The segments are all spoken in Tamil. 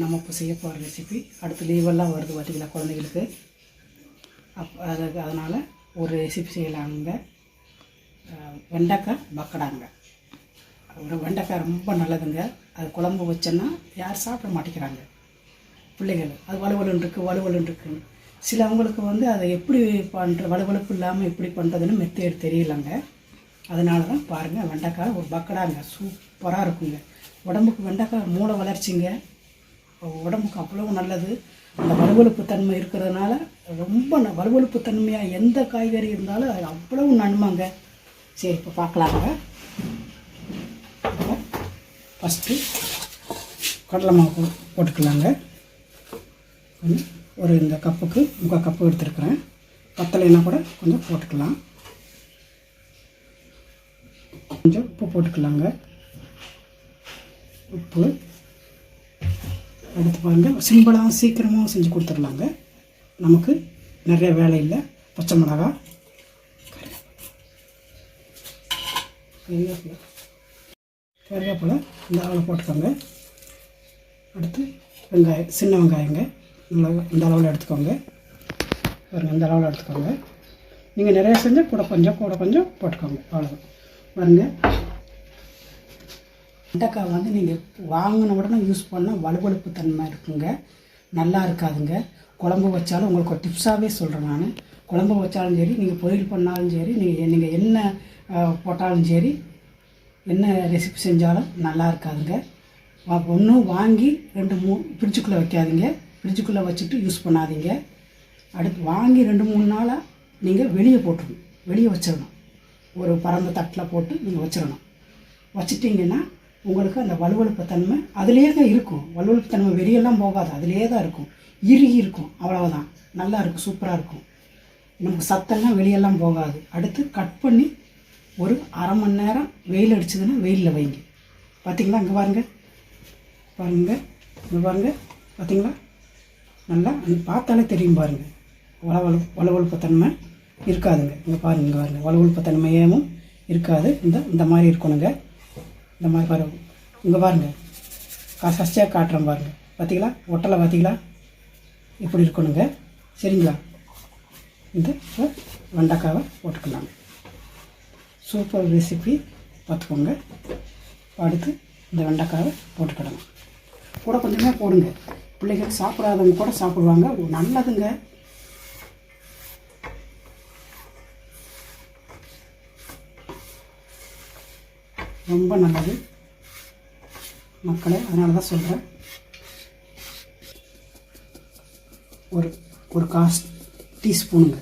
நம்ம இப்போ செய்ய போகிற ரெசிபி அடுத்து லீவெல்லாம் வருது பார்த்தீங்களா குழந்தைகளுக்கு. அப் அது அதனால் ஒரு ரெசிபி செய்யலாங்க. வெண்டைக்காய் பக்கடாங்க. ஒரு வெண்டைக்காய் ரொம்ப நல்லதுங்க. அது குழம்பு வச்சோன்னா யார் சாப்பிட மாட்டேங்கிறாங்க. பிள்ளைகள் அது வலுவலுன்னு இருக்குது வலுவலுன்னு இருக்குன்னு சிலவங்களுக்கு வந்து அதை எப்படி பண்ணுற வலுவலுப்பு இல்லாமல் எப்படி பண்ணுறதுன்னு மெத்தேட் தெரியலங்க. அதனால தான் பாருங்கள் வெண்டைக்காய் ஒரு பக்கடாங்க சூப்பராக இருக்குங்க. உடம்புக்கு வெண்டைக்காய் மூளை வளர்ச்சிங்க. உடம்புக்கு அவ்வளவு நல்லது. அந்த வலுவலுப்பு தன்மை இருக்கிறதுனால ரொம்ப ந- வலுவலுப்பு தன்மையாக எந்த காய்கறி இருந்தாலும் அது அவ்வளவு நன்மைங்க. சரி இப்போ பார்க்கலாங்க ஃபஸ்ட்டு கடலை மாவு போட்டுக்கலாங்க. கொஞ்சம் ஒரு இந்த கப்புக்கு முக்கால் கப்பு எடுத்துருக்குறேன். பத்தலைன்னா கூட கொஞ்சம் போட்டுக்கலாம். கொஞ்சம் உப்பு போட்டுக்கலாங்க. உப்பு. அடுத்து பாருங்கள் சிம்பிளாகவும் சீக்கிரமாகவும் செஞ்சு கொடுத்துடலாங்க நமக்கு நிறைய வேலை இல்லை. பச்சை மிளகா கருவேப்பிலை. கருவேப்பிலை இந்த அளவில் போட்டுக்கோங்க. அடுத்து வெங்காயம் சின்ன வெங்காயங்க. நல்லா இந்த அளவில் எடுத்துக்கோங்க. பாருங்கள் இந்த அளவில் எடுத்துக்கோங்க. நீங்கள் நிறைய செஞ்சால் கூட கொஞ்சம் கூட கொஞ்சம் போட்டுக்கோங்க. அவ்வளோதான் பாருங்க. வெண்டைக்காய் வந்து நீங்கள் வாங்கின உடனே யூஸ் பண்ணால் வலுவழுப்பு தன்மை இருக்குங்க. நல்லா இருக்காதுங்க. குழம்பு வச்சாலும் உங்களுக்கு ஒரு டிப்ஸாகவே சொல்கிறேன் நான். குழம்பு வச்சாலும் சரி நீங்கள் பொரியல் பண்ணாலும் சரி நீங்கள் நீங்கள் என்ன போட்டாலும் சரி என்ன ரெசிபி செஞ்சாலும் நல்லா இருக்காதுங்க. ஒன்றும் வாங்கி ரெண்டு மூணு ஃப்ரிட்ஜுக்குள்ளே வைக்காதீங்க. ஃப்ரிட்ஜுக்குள்ளே வச்சுட்டு யூஸ் பண்ணாதீங்க. அடுத்து வாங்கி ரெண்டு மூணு நாளாக நீங்கள் வெளியே போட்டுருணும் வெளியே வச்சிடணும் ஒரு பரந்த தட்டில் போட்டு நீங்கள் வச்சிடணும் வச்சிட்டிங்கன்னா உங்களுக்கு அந்த வலுவழுப்பு தன்மை அதுலேயே தான் இருக்கும். வலுவழுப்பு தன்மை வெளியெல்லாம் போகாது. அதுலேயே தான் இருக்கும். இறுகி இருக்கும். அவ்வளவுதான். நல்லா இருக்கும். சூப்பராக இருக்கும். நமக்கு சத்தெல்லாம் வெளியெல்லாம் போகாது. அடுத்து கட் பண்ணி ஒரு அரை மணி நேரம் வெயில் அடிச்சதுன்னா வெயிலில் வைங்க. பார்த்திங்களா இங்கே பாருங்க. பாருங்க. இங்கே பாருங்க. பார்த்தீங்களா நல்லா பார்த்தாலே தெரியும் பாருங்க. வளவழு வலுவழுப்பு தன்மை இருக்காதுங்க. இங்கே பாருங்க இங்கே பாருங்கள் வலுவழுப்பு தன்மையேவும் இருக்காது. இந்த இந்த மாதிரி இருக்கணுங்க. இந்த மாதிரி பாருங்க இங்கே பாருங்கள் கா சஸ்டியாக காட்டுறேன் பாருங்கள் பார்த்தீங்களா ஒட்டலை பார்த்தீங்களா இப்படி இருக்கணுங்க? சரிங்களா? இந்த வெண்டைக்காவை போட்டுக்கலாங்க சூப்பர் ரெசிபி பார்த்துக்கோங்க. அடுத்து இந்த வெண்டைக்காவை போட்டுக்கிடணும் கூட கொஞ்சமே போடுங்க. பிள்ளைகள் சாப்பிடாதவங்க கூட சாப்பிடுவாங்க. நல்லதுங்க. ரொம்ப நல்லது. மக்களே அதனால தான் சொல்கிறேன் ஒரு ஒரு காஸ் டீஸ்பூனுங்க.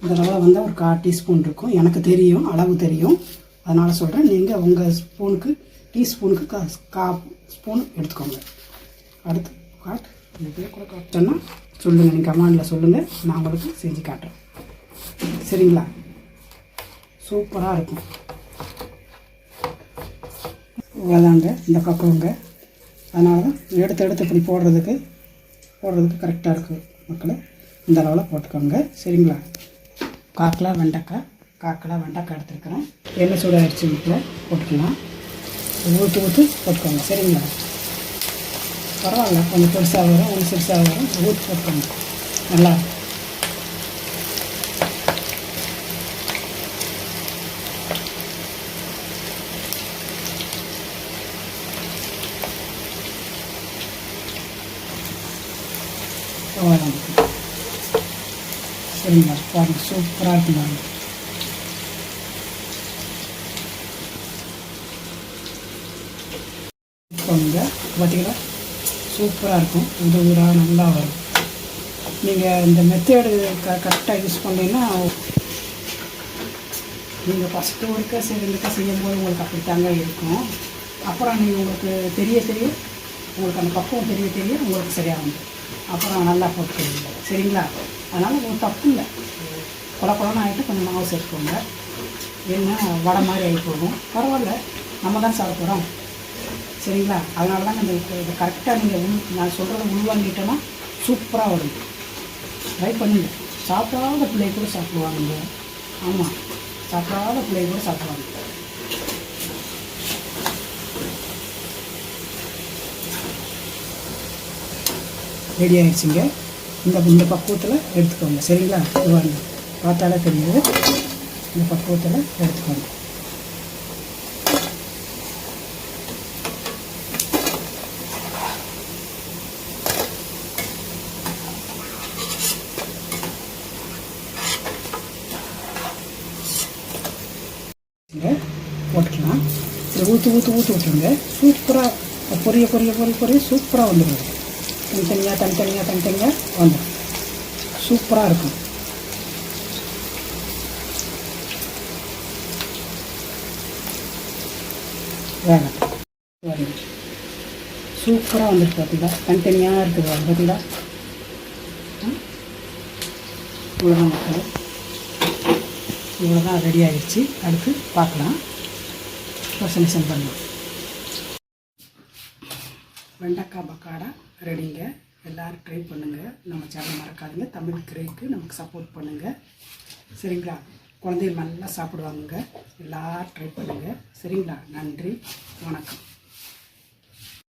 இந்த அளவில் வந்து ஒரு கால் டீஸ்பூன் இருக்கும். எனக்கு தெரியும் அளவு தெரியும். அதனால் சொல்கிறேன் நீங்கள் உங்கள் ஸ்பூனுக்கு டீஸ்பூனுக்கு கா கா ஸ்பூன் எடுத்துக்கோங்க. அடுத்து காட் இந்த பேர் கூட காட்டோன்னா சொல்லுங்கள் நீங்கள் கமாண்டில் சொல்லுங்கள் நான் உங்களுக்கு செஞ்சு காட்டுறேன். சரிங்களா? சூப்பராக இருக்கும். இவ்வளோதாங்க இந்த பக்குவங்க அதனால தான் எடுத்து எடுத்து இப்படி போடுறதுக்கு போடுறதுக்கு கரெக்டாக இருக்குது மக்களை. இந்த அளவில் போட்டுக்கோங்க. சரிங்களா? காக்கிலா வெண்டைக்காய். காக்கிலா வெண்டைக்காய் எடுத்துருக்குறேன். எண்ணெய் சூடாகிடுச்சு வீட்டில் போட்டுக்கலாம். ஊற்றி ஊற்றி போட்டுக்கோங்க. சரிங்களா? பரவாயில்ல. கொஞ்சம் பெருசாக வரும் கொஞ்சம் சிறுசாக வரும். ஊற்றி போட்டுக்கோங்க. நல்லா இருக்கும். அவ்வளோதான் சரிங்களா பாருங்க சூப்பராக இருக்கும் மேம் இப்போங்க பார்த்தீங்களா சூப்பராக இருக்கும் இது ஊராக நல்லா வரும் நீங்கள் இந்த மெத்தேடு க கரெக்டாக யூஸ் பண்ணீங்கன்னா நீங்கள் ஃபஸ்ட்டு ஒருக்கா செய்யும் செய்யும்போது உங்களுக்கு அப்படித்தாங்க இருக்கும் அப்புறம் நீங்கள் உங்களுக்கு தெரிய தெரிய உங்களுக்கு அந்த பக்குவம் தெரிய தெரிய உங்களுக்கு சரியாகும் அப்புறம் நல்லா போட்டுக்கோங்க சரிங்களா? அதனால் ஒரு தப்பு இல்லை. குழ ஆகிட்டு கொஞ்சம் மாவு சேர்த்துக்கோங்க. ஏன்னா வடை மாதிரி ஆகி போகும். பரவாயில்ல. நம்ம தான் சாப்பிட போகிறோம் சரிங்களா? அதனால தான் இந்த இதை கரெக்டாக நீங்கள் உள் நான் சொல்கிறத உள்வாங்கிட்டோன்னா சூப்பராக வரும். ட்ரை பண்ணுங்க. சாப்பிடாத பிள்ளை கூட சாப்பிடுவாங்க. ஆமாம் சாப்பிடாத பிள்ளை கூட சாப்பிடுவாங்க. ரெடி ஆகிடுச்சிங்க இந்த இந்த பக்குவத்தில் எடுத்துக்கோங்க. சரிங்களா? இது வாங்க பார்த்தாலே தெரியுது. இந்த பக்குவத்தில் எடுத்துக்கோங்க. போட்டுக்கலாம். இதை ஊற்றி ஊற்றி ஊற்றி விட்டுருங்க. சூப்பராக பொரிய பொரிய பொரிய பொரிய சூப்பராக வந்துடும் தனித்தனியாக தனித்தனியாக தனித்தனியாக வந்துடும் சூப்பராக இருக்கும். வேகட்டும் சூப்பராக வந்துருக்கு பார்த்தீங்களா தனித்தனியாக இருக்குது பார்த்தீங்களா இவ்வளோதான் மக்கள். இவ்வளோதான் ரெடி ஆகிடுச்சு அடுத்து பார்க்கலாம். பர்சனேஷன் பண்ணலாம். வெண்டைக்காய் பக்காடா. ரெடிங்க. எல்லோரும் ட்ரை பண்ணுங்கள் நம்ம சேனல் மறக்காதுங்க. தமிழ் கிரேக்கு நமக்கு சப்போர்ட் பண்ணுங்கள் சரிங்களா? குழந்தைகள் நல்லா சாப்பிடுவாங்க எல்லோரும் ட்ரை பண்ணுங்கள் சரிங்களா? நன்றி. வணக்கம்.